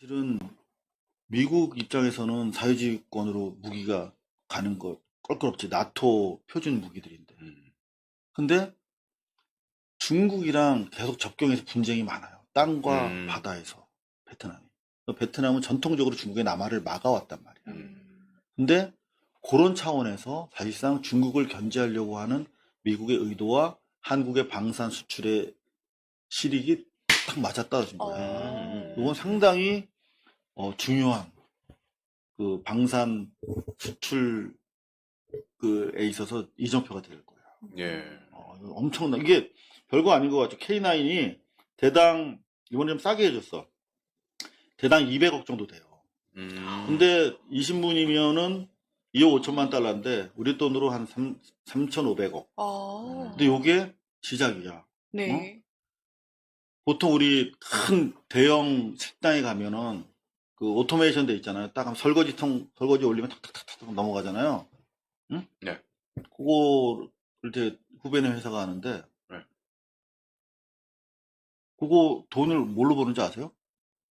실은 미국 입장에서는 사회주의권으로 무기가 가는 것 껄끄럽지 나토 표준 무기들인데 음. 근데 중국이랑 계속 접경에서 분쟁이 많아요 땅과 음. 바다에서 베트남이 베트남은 전통적으로 중국의 남하를 막아왔단 말이야 음. 근데 그런 차원에서 사실상 중국을 견제하려고 하는 미국의 의도와 한국의 방산 수출의 실익이 딱 맞아 떨어진 거야. 음. 이건 상당히 어, 중요한 그 방산 수출 그에 있어서 이정표가 될 거야. 예. 어, 엄청나. 이게 별거 아닌 것 같죠. K9이 대당 이번에 좀 싸게 해줬어. 대당 200억 정도 돼요. 음. 근데 20분이면은 2억 5천만 달러인데 우리 돈으로 한 3, 3,500억. 아. 근데 요게 시작이야. 네. 보통 우리 큰 대형 식당에 가면은 그 오토메이션 돼 있잖아요. 딱 하면 설거지통 설거지 올리면 탁탁탁탁 넘어가잖아요. 응? 네. 그거를 이제 후배네 회사가 하는데 네. 그거 돈을 뭘로 버는지 아세요?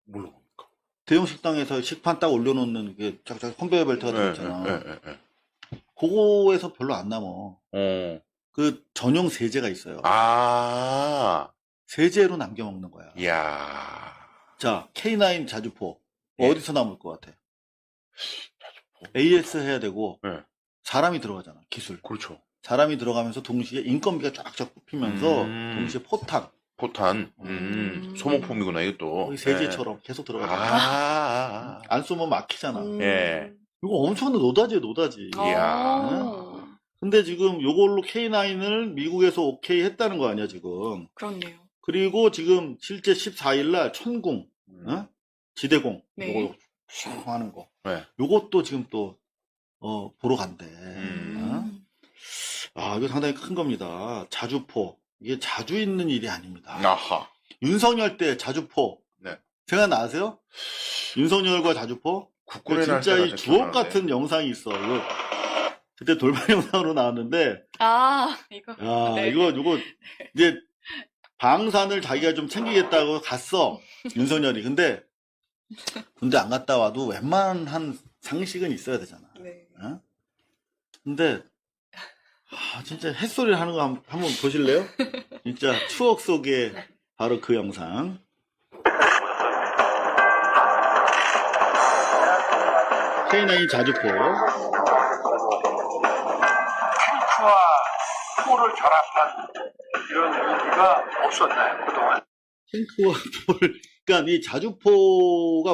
뭘로 봅니까? 대형 식당에서 식판 딱 올려놓는 게 쫙쫙 컨베이어 벨트 같은 거 있잖아. 예, 예, 예. 그거에서 별로 안 남어. 어. 그 전용 세제가 있어요. 아. 세제로 남겨 먹는 거야. 이야. 자, K9 자주포 예. 어디서 남을 것 같아? AS 해야 되고 네. 사람이 들어가잖아. 기술. 그렇죠. 사람이 들어가면서 동시에 인건비가 쫙쫙 뽑히면서 음. 동시에 포탄 포탄. 음. 음. 소모품이구나, 이것도. 세제처럼 계속 예. 들어가잖아. 아. 아. 아. 안 쏘면 막히잖아. 음. 예. 이거 엄청난 노다지야 노다지. 아. 이야. 근데 지금 요걸로 K9을 미국에서 오케이 했다는 거 아니야 지금. 그렇네요. 그리고 지금 실제 14일 날 천궁 음. 어? 지대공 네. 요거 슉 하는 거. 네. 요것도 지금 또 어, 보러 간대. 음. 어? 아, 이거 상당히 큰 겁니다. 자주포. 이게 자주 있는 일이 아닙니다. 아하. 윤석열 때 자주포. 네. 생각나세요? 윤석열과 자주포? 국군의 날 진짜 이좀 주옥. 같은 영상이 있어. 이거 그때 돌발 영상으로 나왔는데, 아, 이거. 야, 네. 이거, 이거, 이제, 방산을 자기가 좀 챙기겠다고 갔어. 윤석열이. 근데, 군대 안 갔다 와도 웬만한 상식은 있어야 되잖아. 네. 어? 근데, 아, 진짜 햇소리를 하는 거 한- 한번 보실래요? 진짜 추억 속에 바로 그 영상. K9 자주포. 탱크와 포를 결합한 이런 무기가 없었나요, 그동안? 탱크와 포를, 그러니까 이 자주포가